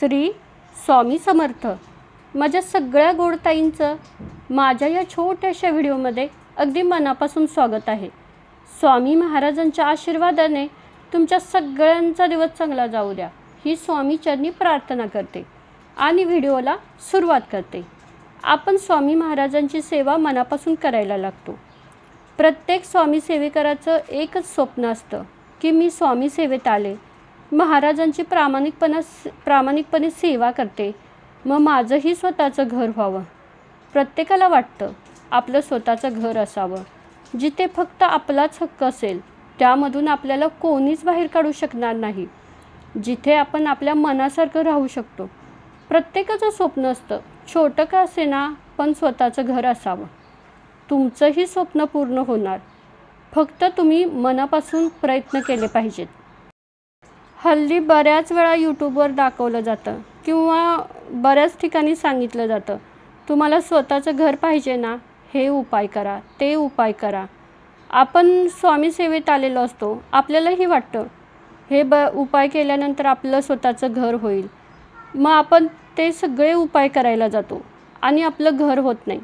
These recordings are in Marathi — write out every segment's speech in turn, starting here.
श्री स्वामी समर्थ. माझ्या सगळ्या गोडताईंचं माझ्या या छोट्याशा व्हिडिओमध्ये अगदी मनापासून स्वागत आहे. स्वामी महाराजांच्या आशीर्वादाने तुमच्या सगळ्यांचा दिवस चांगला जाऊ द्या. ही स्वामीचरणी प्रार्थना करते आणि व्हिडिओला सुरुवात करते. आपण स्वामी महाराजांची सेवा मनापासून करायला लागतो. प्रत्येक स्वामी सेवेकराचं एकच स्वप्न असतं की मी स्वामी सेवेत आले महाराजांची प्रामाणिकपणा प्रामाणिकपणे सेवा करते. मग माझंही स्वतःचं घर व्हावं. प्रत्येकाला वाटतं आपलं स्वतःचं घर असावं. जिथे फक्त आपलाच हक्क असेल त्यामधून आपल्याला कोणीच बाहेर काढू शकणार नाही. जिथे आपण आपल्या मनासारखं राहू शकतो. प्रत्येकाचं स्वप्न असतं छोटं का असेना पण स्वतःचं घर असावं. तुमचंही स्वप्न पूर्ण होणार. फक्त तुम्ही मनापासून प्रयत्न केले पाहिजेत. हल्ली बऱ्याच वेळा यूट्यूबवर दाखवलं जातं किंवा बऱ्याच ठिकाणी सांगितलं जातं. तुम्हाला स्वतःचं घर पाहिजे ना हे उपाय करा ते उपाय करा. आपण स्वामी सेवेत आलेलो असतो आपल्यालाही वाटतं. हे ब उपाय केल्यानंतर आपलं स्वतःचं घर होईल. मग आपण ते सगळे उपाय करायला जातो आणि आपलं घर होत नाही.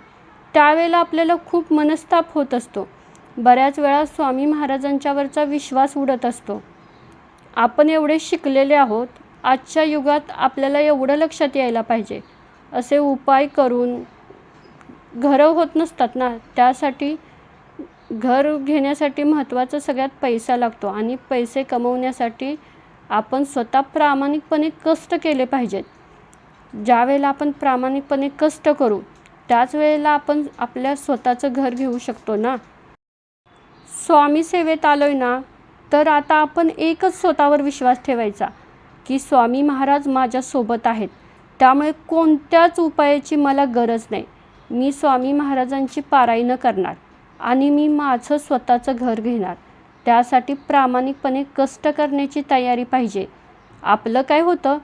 त्यावेळेला आपल्याला खूप मनस्ताप होत असतो. बऱ्याच वेळा स्वामी महाराजांच्यावरचा विश्वास उडत असतो. आपण एवढे शिकलेले आहोत आजच्या युगात आपल्याला एवढं लक्षात यायला पाहिजे. असे उपाय करून घरं होत नसतात ना त्यासाठी घर घेण्यासाठी महत्त्वाचं सगळ्यात पैसा लागतो आणि पैसे कमवण्यासाठी आपण स्वतः प्रामाणिकपणे कष्ट केले पाहिजेत. ज्या वेळेला आपण प्रामाणिकपणे कष्ट करू त्याच वेळेला आपण आपल्या स्वतःचं घर घेऊ शकतो ना. स्वामी सेवेत आलोय ना तर आता आपण एकच स्वतःवर विश्वास ठेवायचा की स्वामी महाराज माझ्यासोबत आहेत. त्यामुळे कोणत्याच उपायाची मला गरज नाही. मी स्वामी महाराजांची पारायणं करणार आणि मी माझं स्वतःचं घर घेणार. त्यासाठी प्रामाणिकपणे कष्ट करण्याची तयारी पाहिजे. आपलं काय होतं?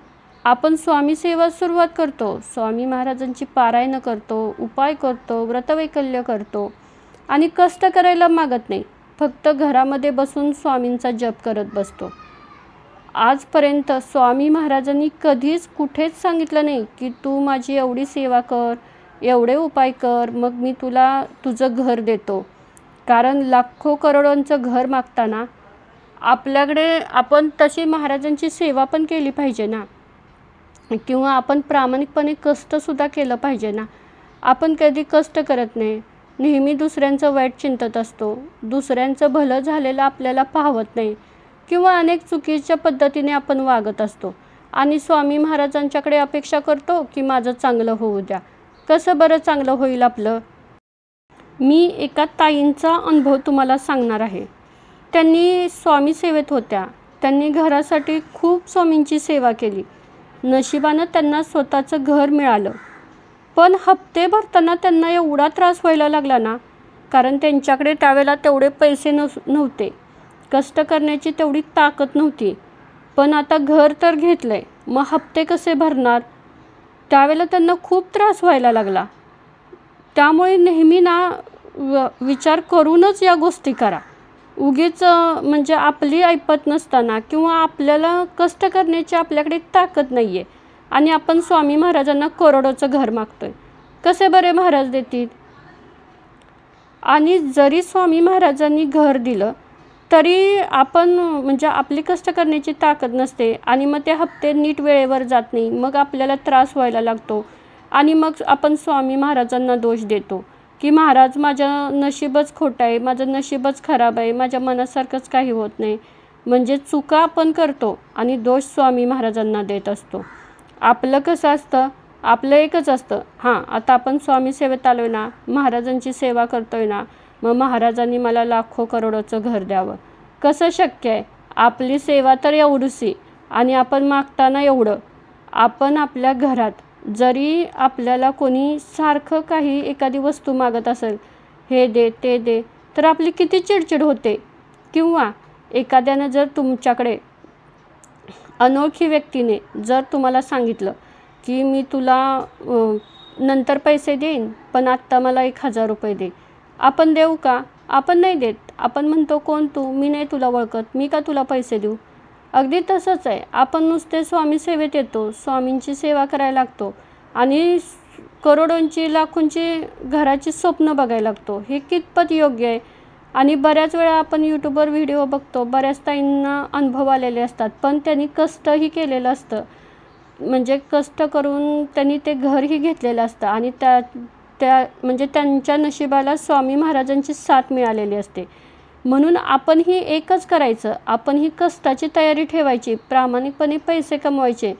आपण स्वामी सेवा सुरुवात करतो. स्वामी महाराजांची पारायणं करतो उपाय करतो व्रतवैकल्य करतो आणि कष्ट करायला मागत नाही. फक्त घरामध्ये बसून स्वामींचा जप करत बसतो. आजपर्यंत स्वामी महाराजांनी कधीच कुठेच सांगितलं नाही की तू माझी एवढी सेवा कर एवढे उपाय कर मग मी तुला तुझं घर देतो. कारण लाखो करोडोंचं घर मागताना आपल्याकडे आपण तशी महाराजांची सेवा पण केली पाहिजे ना? किंवा आपण प्रामाणिकपणे कष्टसुद्धा केलं पाहिजे ना? आपण कधी कष्ट करत नाही. नेहमी दुसऱ्यांचं वाईट चिंतत असतो. दुसऱ्यांचं भलं झालेलं आपल्याला पाहवत नाही किंवा अनेक चुकीच्या पद्धतीने आपण वागत असतो. आणि स्वामी महाराजांच्याकडे अपेक्षा करतो की माझं चांगलं होऊ द्या. कसं बरं चांगलं होईल आपलं? मी एका ताईंचा अनुभव तुम्हाला सांगणार आहे. त्यांनी स्वामी सेवेत होत्या. त्यांनी घरासाठी खूप स्वामींची सेवा केली. नशिबानं त्यांना स्वतःचं घर मिळालं. पण हप्ते भरताना त्यांना एवढा त्रास व्हायला लागला ना कारण त्यांच्याकडे त्यावेळेला तेवढे पैसे नस नव्हते. कष्ट करण्याची तेवढी ताकद नव्हती. पण आता घर तर घेतलं आहे मग हप्ते कसे भरणार? त्यावेळेला त्यांना खूप त्रास व्हायला लागला. त्यामुळे नेहमी ना व विचार करूनच या गोष्टी करा. उगीच म्हणजे आपली ऐपत नसताना किंवा आपल्याला कष्ट करण्याची आपल्याकडे ताकद नाही आहे आणि आपण स्वामी महाराजांना करोडोचं घर मागतो आहे कसे बरे महाराज देतील? आणि जरी स्वामी महाराजांनी घर दिलं तरी आपण म्हणजे आपली कष्ट करण्याची ताकद नसते आणि मग ते हप्ते नीट वेळेवर जात नाही. मग आपल्याला त्रास व्हायला लागतो आणि मग आपण स्वामी महाराजांना दोष देतो की महाराज माझं नशीबच खोटं आहे माझं नशीबच खराब आहे माझ्या मनासारखंच काही होत नाही. म्हणजे चुका आपण करतो आणि दोष स्वामी महाराजांना देत असतो. आपलं कसं असतं? आपलं एकच असतं. हां आता आपण स्वामी सेवेत आलो आहे ना महाराजांची सेवा करतो आहे ना मग महाराजांनी मला लाखो करोडोचं घर द्यावं. कसं शक्य आहे? आपली सेवा तर एवढीशी आणि आपण मागताना एवढं. आपण आपल्या घरात जरी आपल्याला कोणी सारखं काही एखादी वस्तू मागत असेल हे दे ते दे तर आपली किती चिडचिड होते. किंवा एखाद्यानं जर तुमच्याकडे अनोळखी व्यक्तीने जर तुम्हाला सांगितलं की मी तुला नंतर पैसे देईन पण आत्ता मला एक हजार रुपये दे. आपण देऊ का? आपण नाही देत. आपण म्हणतो कोण तू? मी नाही तुला ओळखत. मी का तुला पैसे देऊ? अगदी तसंच आहे. आपण नुसते स्वामी सेवेत येतो. स्वामींची सेवा करायला लागतो. आणि करोडोंची लाखोंची घराची स्वप्न बघायला लागतो. हे कितपत योग्य आहे? आणि बऱ्याच वेळा आपण यूट्यूबवर व्हिडिओ बघतो बऱ्याच ताईंना अनुभव आलेले असतात. पण त्यांनी कष्टही केलेलं असतं. म्हणजे कष्ट करून त्यांनी ते घरही घेतलेलं असतं आणि त्या त्या म्हणजे त्यांच्या नशिबाला स्वामी महाराजांची साथ मिळालेली असते. म्हणून आपणही एकच करायचं. आपणही कष्टाची तयारी ठेवायची. प्रामाणिकपणे पैसे कमवायचे.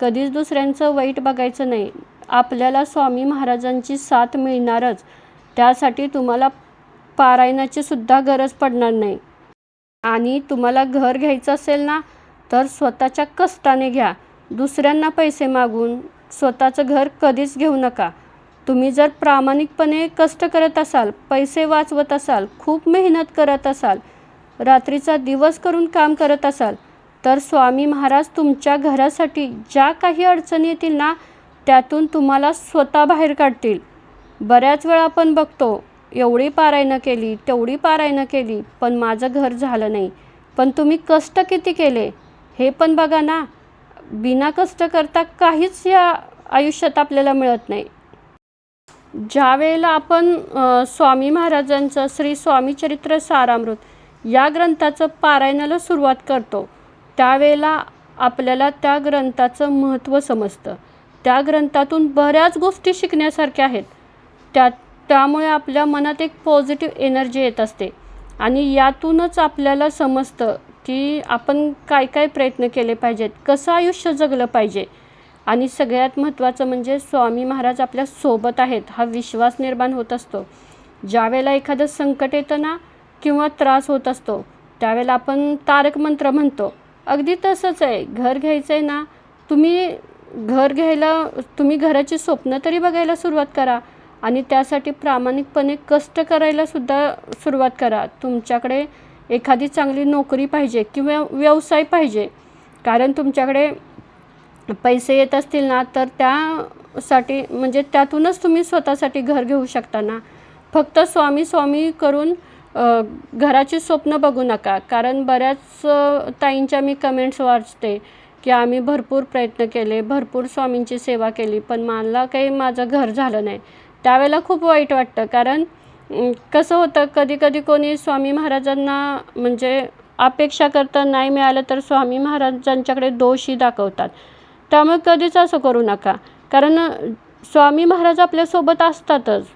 कधीच दुसऱ्यांचं वाईट बघायचं नाही. आपल्याला स्वामी महाराजांची साथ मिळणारच. त्यासाठी तुम्हाला पारायणाची सुद्धा गरज पडणार नाही. आणि तुम्हाला घर घ्यायचं असेल ना तर स्वतःच्या कष्टाने घ्या. दुसऱ्यांना पैसे मागून स्वतःचं घर कधीच घेऊ नका. तुम्ही जर प्रामाणिकपणे कष्ट करत असाल पैसे वाचवत असाल खूप मेहनत करत असाल रात्रीचा दिवस करून काम करत असाल तर स्वामी महाराज तुमच्या घरासाठी ज्या काही अडचणी येतील ना त्यातून तुम्हाला स्वतः बाहेर काढतील. बऱ्याच वेळा आपण बघतो एवढी पारायणं केली तेवढी पारायणं केली पण माझं घर झालं नाही. पण तुम्ही कष्ट किती केले? हे पण बघा ना बिना कष्ट करता काहीच या आयुष्यात आपल्याला मिळत नाही. ज्या वेळेला आपण स्वामी महाराजांचं श्री स्वामी चरित्र सारामृत या ग्रंथाचं पारायणाला सुरुवात करतो त्यावेळेला आपल्याला त्या ग्रंथाचं महत्त्व समजतं. त्या ग्रंथातून बऱ्याच गोष्टी शिकण्यासारख्या आहेत. त्यात त्यामुळे आपल्या मनात एक पॉझिटिव्ह एनर्जी येत असते. आणि यातूनच आपल्याला समजतं की आपण काय काय प्रयत्न केले पाहिजेत कसं आयुष्य जगलं पाहिजे. आणि सगळ्यात महत्त्वाचं म्हणजे स्वामी महाराज आपल्यासोबत आहेत हा विश्वास निर्माण होत असतो. ज्यावेळेला एखादं संकट येतं ना किंवा त्रास होत असतो त्यावेळेला आपण तारक मंत्र म्हणतो. अगदी तसंच आहे घर घ्यायचं आहे ना तुम्ही घर घ्यायला तुम्ही घराची स्वप्न तरी बघायला सुरुवात करा. आणि त्यासाठी प्रामाणिकपणे कष्ट करायलासुद्धा सुरुवात करा. तुमच्याकडे एखादी चांगली नोकरी पाहिजे किंवा व्यवसाय पाहिजे कारण तुमच्याकडे पैसे येत असतील ना तर त्यासाठी म्हणजे त्यातूनच तुम्ही स्वतःसाठी घर घेऊ शकता ना. फक्त स्वामी स्वामी करून घराची स्वप्न बघू नका. कारण बऱ्याच ताईंच्या मी कमेंट्स वाचते की आम्ही भरपूर प्रयत्न केले भरपूर स्वामींची सेवा केली पण मला काही माझं घर झालं नाही. त्यावेळेला खूप वाईट वाटतं. कारण कसं होतं कधी कधी कोणी स्वामी महाराजांना म्हणजे अपेक्षा करता नाही मिळालं तर स्वामी महाराजांच्याकडे दोषही दाखवतात. त्यामुळे कधीच असं करू नका. कारण स्वामी महाराज आपल्यासोबत असतातच.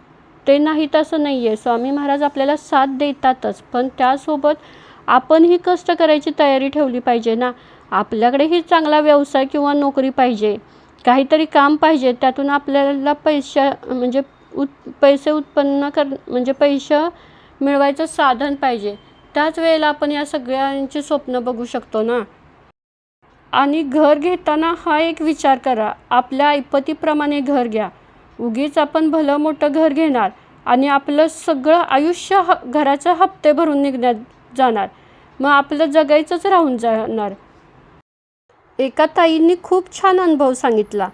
ते नाहीत असं नाही आहे स्वामी महाराज आपल्याला साथ देतातच. पण त्यासोबत आपणही कष्ट करायची तयारी ठेवली पाहिजे ना. आपल्याकडेही चांगला व्यवसाय किंवा नोकरी पाहिजे. काहीतरी काम पाहिजे. त्यातून आपल्याला पैशा म्हणजे उत् पैसे उत्पन्न कर म्हणजे पैसे मिळवायचं साधन पाहिजे. त्याच वेळेला आपण या सगळ्यांची स्वप्न बघू शकतो ना? आणि घर घेताना हा एक विचार करा. आपल्या ऐपतीप्रमाणे घर घ्या. उगीच आपण भलं मोठं घर घेणार आणि आपलं सगळं आयुष्य ह घराचे हप्ते भरून निघण्यात जाणार. मग आपलं जगायचंच राहून जाणार. एका ताईंनी खूप छान अनुभव सांगितला.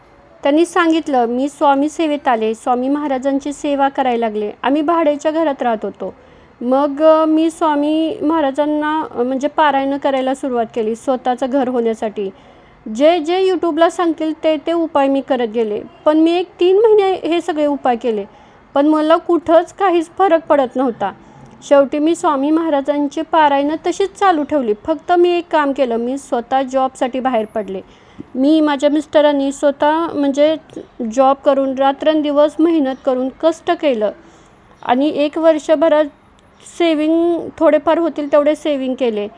त्यांनी सांगितलं मी स्वामी सेवेत आले. स्वामी महाराजांची सेवा करायला लागले. आम्ही भाड्याच्या घरात राहत होतो. मग मी स्वामी महाराजांना म्हणजे पारायणं करायला सुरुवात केली स्वतःचं घर होण्यासाठी. जे जे यूट्यूबला सांगतील ते ते उपाय मी करत गेले. पण मी एक तीन महिने हे सगळे उपाय केले. पण मला कुठंच काहीच फरक पडत नव्हता. शेवटी मी स्वामी महाराजांची पारायणं तशीच चालू ठेवली. फक्त मी एक काम केलं. मी स्वतः जॉबसाठी बाहेर पडले. मी माझ्या मिस्टरांनी स्वतः म्हणजे जॉब करून रात्रंदिवस मेहनत करून कष्ट केलं. आणि एक वर्षभरात सेविंग थोडेफार होतील तेवढे सेविंग केले.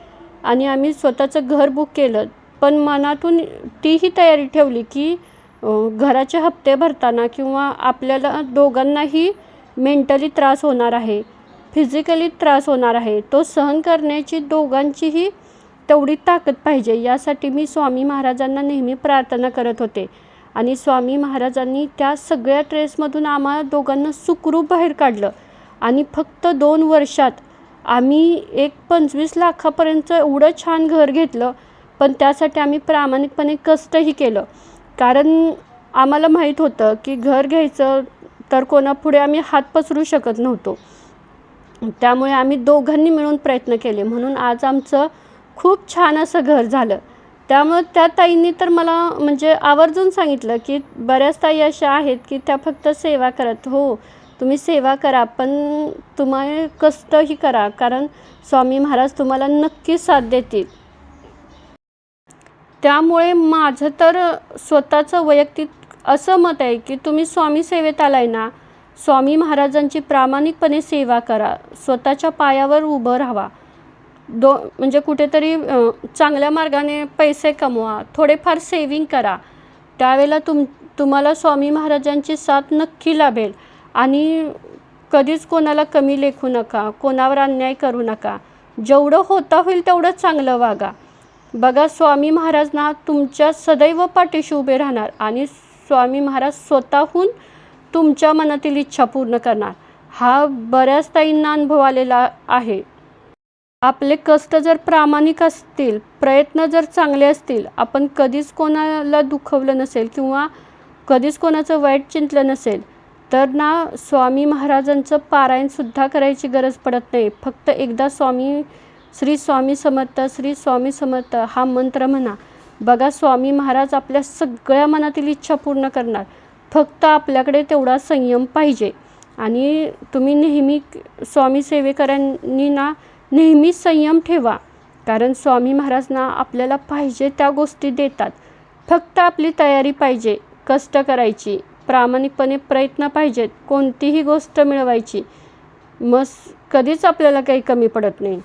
आणि आम्ही स्वतःचं घर बुक केलं. पण मनातून तीही तयारी ठेवली की घराचे हप्ते भरताना किंवा आपल्याला दोघांनाही मेंटली त्रास होणार आहे. फिजिकली त्रास होणार आहे. तो सहन करण्याची दोघांचीही तेवढी ताकद पाहिजे. यासाठी मी स्वामी महाराजांना नेहमी प्रार्थना करत होते. आणि स्वामी महाराजांनी त्या सगळ्या ट्रेसमधून आम्हाला दोघांना सुखरूप बाहेर काढलं. आणि फक्त दोन वर्षात आम्ही एक पंचवीस लाखापर्यंत एवढं छान घर घेतलं. पण त्यासाठी आम्ही प्रामाणिकपणे कष्टही केलं. कारण आम्हाला माहीत होतं की घर घ्यायचं तर कोणापुढे आम्ही हात पसरू शकत नव्हतो. त्यामुळे आम्ही दोघांनी मिळून प्रयत्न केले. म्हणून आज आमचं खूप छान असं घर झालं. त्यामुळं त्या ताईंनी तर मला म्हणजे आवर्जून सांगितलं की बऱ्याच ताई अशा आहेत की त्या फक्त सेवा करत हो तुम्ही सेवा करा पण तुम्हाला कष्टही करा कारण स्वामी महाराज तुम्हाला नक्की साथ देतील. त्यामुळे माझं तर स्वतःचं वैयक्तिक असं मत आहे की तुम्ही स्वामी सेवेत आलाय ना स्वामी महाराजांची प्रामाणिकपणे सेवा करा स्वतःच्या पायावर उभं राहावा. दो म्हणजे कुठेतरी चांगल्या मार्गाने पैसे कमवा थोडेफार सेविंग करा. त्यावेळेला तुम तुम्हाला स्वामी महाराजांची साथ नक्की लाभेल. आणि कधीच कोणाला कमी लेखू नका कोणावर अन्याय करू नका. जेवढं होता होईल तेवढं चांगलं वागा. बघा स्वामी महाराज ना तुमच्या सदैव पाठीशी उभे राहणार आणि स्वामी महाराज स्वतःहून तुमच्या मनातील इच्छा पूर्ण करणार. हा बऱ्याच ताईंना अनुभव आलेला आहे. आपले कष्ट जर प्रामाणिक असतील प्रयत्न जर चांगले असतील आपण कधीच कोणाला दुखवलं नसेल किंवा कधीच कोणाचं वाईट चिंतलं नसेल तर ना स्वामी महाराजांचं पारायणसुद्धा करायची गरज पडत नाही. फक्त एकदा स्वामी श्री स्वामी समर्थ श्री स्वामी समर्थ हा मंत्र म्हणा. बघा स्वामी महाराज आपल्या सगळ्या मनातील इच्छा पूर्ण करणार. फक्त आपल्याकडे तेवढा संयम पाहिजे. आणि तुम्ही नेहमी स्वामी सेवेकरांनी ना नेहमी संयम ठेवा. कारण स्वामी महाराजांना आपल्याला पाहिजे त्या गोष्टी देतात. फक्त आपली तयारी पाहिजे कष्ट करायची प्रामाणिकपणे प्रयत्न पाहिजेत कोणतीही गोष्ट मिळवायची. मग कधीच आपल्याला काही कमी पडत नाही.